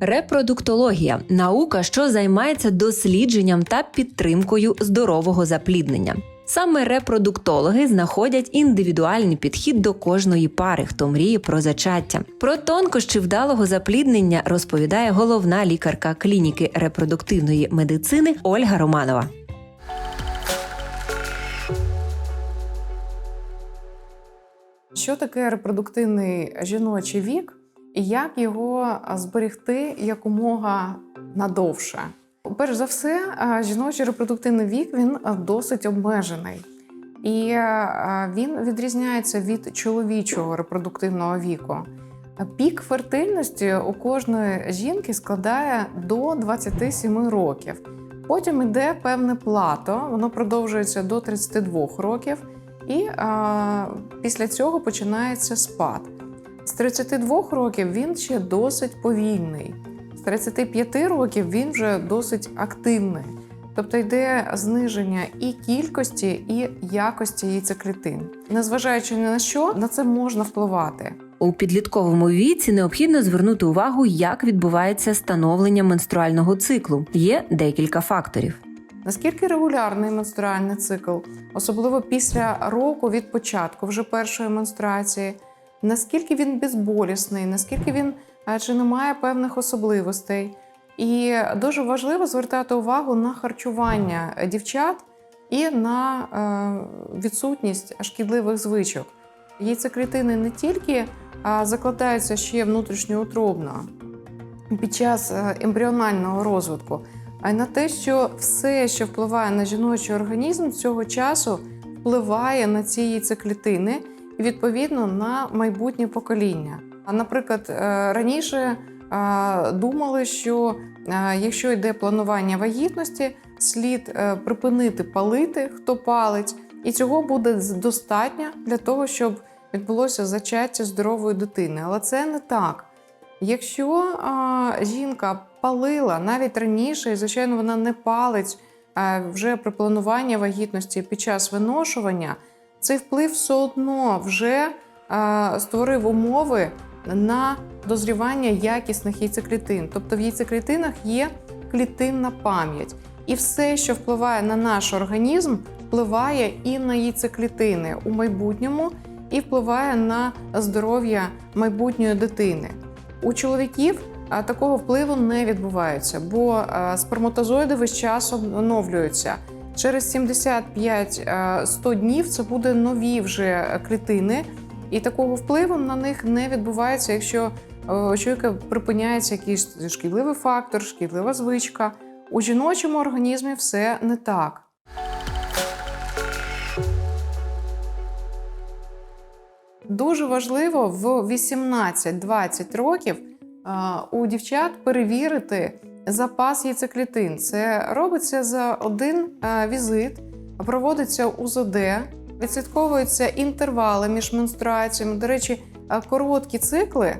Репродуктологія наука, що займається дослідженням та підтримкою здорового запліднення. Саме репродуктологи знаходять індивідуальний підхід до кожної пари, хто мріє про зачаття. Про тонкощі вдалого запліднення розповідає головна лікарка клініки репродуктивної медицини Ольга Романова. Що таке репродуктивний жіночий вік і як його зберегти якомога надовше? Перш за все, жіночий репродуктивний вік він досить обмежений. І він відрізняється від чоловічого репродуктивного віку. Пік фертильності у кожної жінки складає до 27 років. Потім йде певне плато, воно продовжується до 32 років, і а, після цього починається спад. З 32 років він ще досить повільний. З 35 років він вже досить активний. Тобто йде зниження і кількості, і якості яйцеклітин. Незважаючи ні на що, на це можна впливати. У підлітковому віці необхідно звернути увагу, як відбувається становлення менструального циклу. Є декілька факторів. Наскільки регулярний менструальний цикл, особливо після року від початку вже першої менструації, наскільки він безболісний, наскільки він е, чи не має певних особливостей. І дуже важливо звертати увагу на харчування дівчат і на е, відсутність шкідливих звичок. Яйцеклітини не тільки закладаються ще внутрішньоутробно під час е, ембріонального розвитку, а й на те, що все, що впливає на жіночий організм цього часу, впливає на ці яйцеклітини відповідно на майбутнє покоління. А наприклад, е, раніше е, думали, що е, якщо йде планування вагітності, слід припинити палити, хто палить, і цього буде достатньо для того, щоб відбулося зачаття здорової дитини. Але це не так. Якщо жінка палила навіть раніше, і звичайно, вона не палить вже при плануванні вагітності під час виношування, цей вплив все одно вже а, створив умови на дозрівання якісних яйцеклітин. Тобто в яйцеклітинах є клітинна пам'ять. І все, що впливає на наш організм, впливає і на яйцеклітини у майбутньому, і впливає на здоров'я майбутньої дитини. У чоловіків такого впливу не відбувається, бо сперматозоїди весь час оновлюються. Через 75-100 днів це буде нові вже клітини, і такого впливу на них не відбувається, якщо е, у чоловіка припиняється якийсь шкідливий фактор, шкідлива звичка. У жіночому організмі все не так. Дуже важливо в 18-20 років у дівчат перевірити запас яйцеклітин. Це робиться за один візит, проводиться УЗД, відслідковуються інтервали між менструаціями. До речі, короткі цикли,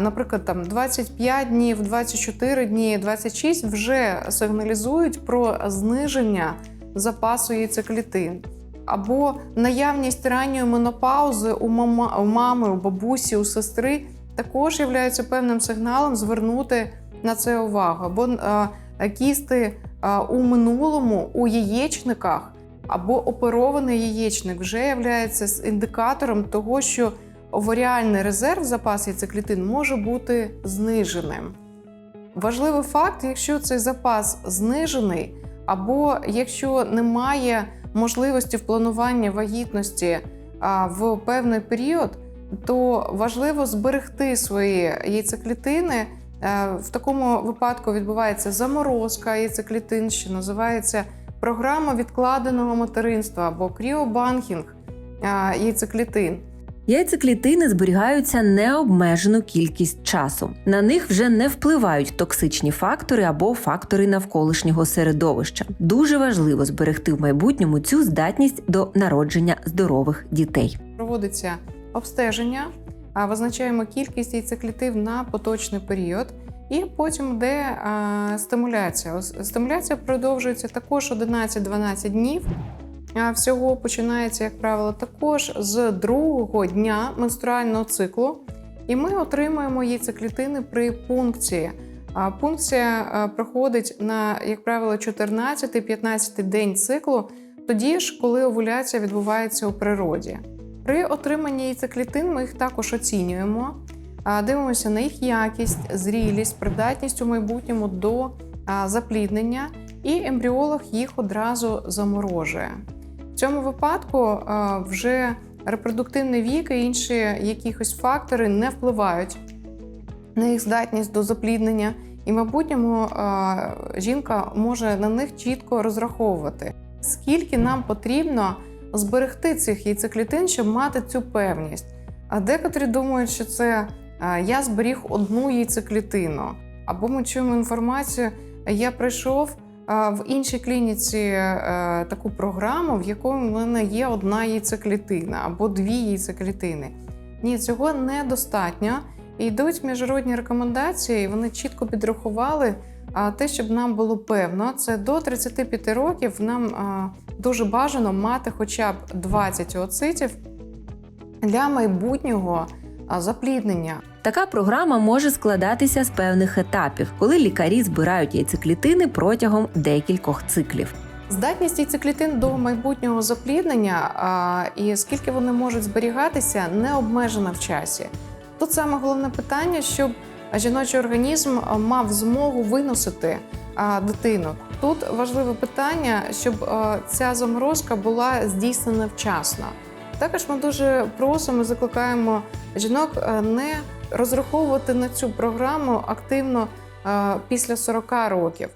наприклад, там 25 днів, 24 дні, 26 вже сигналізують про зниження запасу яйцеклітин або наявність ранньої менопаузи у, мами, у бабусі, у сестри також є певним сигналом звернути на це увагу. Або е, кісти е, у минулому у яєчниках, або оперований яєчник вже є індикатором того, що оваріальний резерв запас яйцеклітин може бути зниженим. Важливий факт, якщо цей запас знижений, або якщо немає можливості в плануванні вагітності а, в певний період, то важливо зберегти свої яйцеклітини. Е, В такому випадку відбувається заморозка яйцеклітин, що називається програма відкладеного материнства або кріобанкінг яйцеклітин. Яйцеклітини зберігаються необмежену кількість часу. На них вже не впливають токсичні фактори або фактори навколишнього середовища. Дуже важливо зберегти в майбутньому цю здатність до народження здорових дітей. проводиться обстеження, визначаємо кількість яйцеклітин на поточний період. І потім йде стимуляція. Стимуляція продовжується також 11-12 днів. А всього починається, як правило, також з другого дня менструального циклу. І ми отримуємо яйцеклітини при пункції. А пункція проходить на, як правило, 14-15 день циклу, тоді ж, коли овуляція відбувається у природі. При отриманні яйцеклітин ми їх також оцінюємо, дивимося на їх якість, зрілість, придатність у майбутньому до запліднення, і ембріолог їх одразу заморожує. В цьому випадку вже репродуктивний вік і інші якихось фактори не впливають на їх здатність до запліднення, і майбутньому жінка може на них чітко розраховувати, скільки нам потрібно зберегти цих яйцеклітин, щоб мати цю певність. А декотрі думають, що це я зберіг одну яйцеклітину. Або ми чуємо інформацію, я прийшов в іншій клініці е, таку програму, в якої в мене є одна яйцеклітина або дві яйцеклітини. Ні, цього недостатньо. І йдуть міжнародні рекомендації, і вони чітко підрахували а, те, щоб нам було певно, це до 35 років нам а, дуже бажано мати хоча б 20 ooцитів для майбутнього а, запліднення. Така програма може складатися з певних етапів, коли лікарі збирають яйцеклітини протягом декількох циклів. Здатність яйцеклітин до майбутнього запліднення а, і скільки вони можуть зберігатися, не обмежена в часі. Тут саме головне питання, щоб жіночий організм мав змогу виносити а, дитину. Тут важливе питання, щоб ця заморозка була здійснена вчасно. Також ми дуже просимо, закликаємо жінок не розраховувати на цю програму активно після 40 років.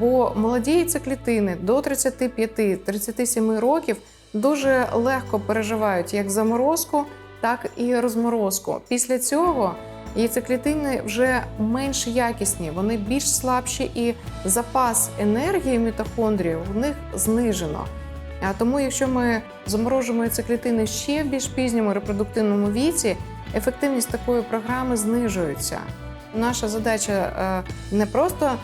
Бо молоді яйцеклітини до 35-37 років дуже легко переживають як заморозку, так і розморозку. Після цього яйцеклітини вже менш якісні, вони більш слабші, і запас енергії мітохондрії в них знижено. А тому, якщо ми заморожуємо яйцеклітини ще в більш пізньому репродуктивному віці, ефективність такої програми знижується. Наша задача е, не просто е,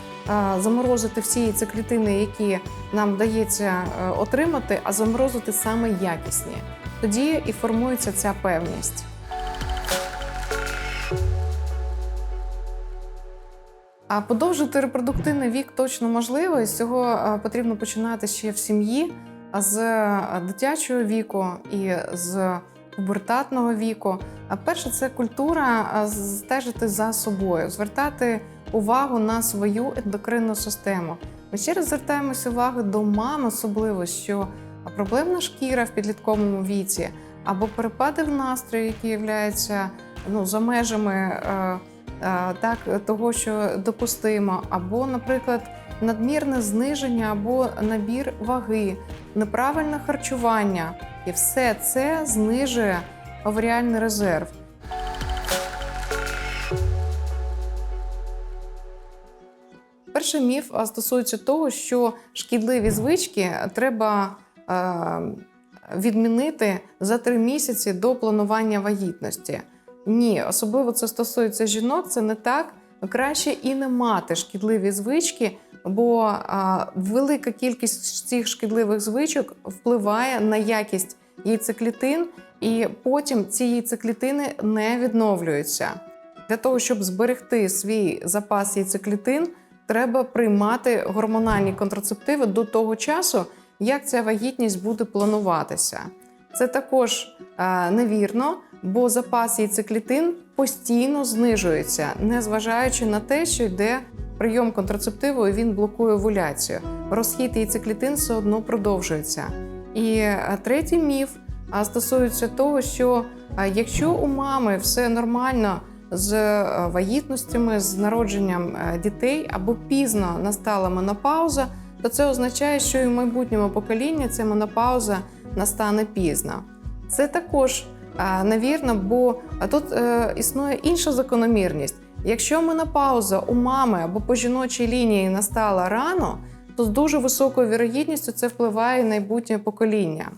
заморозити всі яйцеклітини, які нам вдається е, отримати, а заморозити саме якісні. Тоді і формується ця певність. А подовжити репродуктивний вік точно можливо, і з цього е, потрібно починати ще в сім'ї, а з е, дитячого віку і з пубертатного віку. А перше, це культура стежити за собою, звертати увагу на свою ендокринну систему. Ми ще раз звертаємося увагу до мам, особливо що проблемна шкіра в підлітковому віці, або перепади в настрої, які являються ну, за межами е, так, того, що допустимо, або, наприклад, надмірне зниження або набір ваги, неправильне харчування. І все це знижує оваріальний резерв. Перший міф стосується того, що шкідливі звички треба відмінити за три місяці до планування вагітності. Ні, особливо це стосується жінок, це не так. Краще і не мати шкідливі звички, бо а, велика кількість цих шкідливих звичок впливає на якість яйцеклітин, і потім ці яйцеклітини не відновлюються. Для того, щоб зберегти свій запас яйцеклітин, треба приймати гормональні контрацептиви до того часу, як ця вагітність буде плануватися. Це також е, невірно, бо запас яйцеклітин постійно знижується, незважаючи на те, що йде прийом контрацептиву, і він блокує овуляцію. Розхід яйцеклітин все одно продовжується. І е, третій міф стосується того, що е, якщо у мами все нормально з вагітностями, з народженням дітей або пізно настала менопауза, то це означає, що і в майбутньому поколінні ця менопауза настане пізно. Це також невірно, бо тут е, існує інша закономірність. Якщо менопауза у мами або по жіночій лінії настала рано, то з дуже високою вірогідністю це впливає на майбутнє покоління.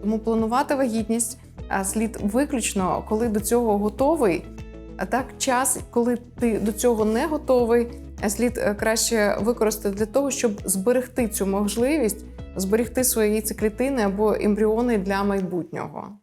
Тому планувати вагітність слід виключно, коли до цього готовий. А так, час, коли ти до цього не готовий, слід е, краще використати для того, щоб зберегти цю можливість, зберегти свої циклітини або ембріони для майбутнього.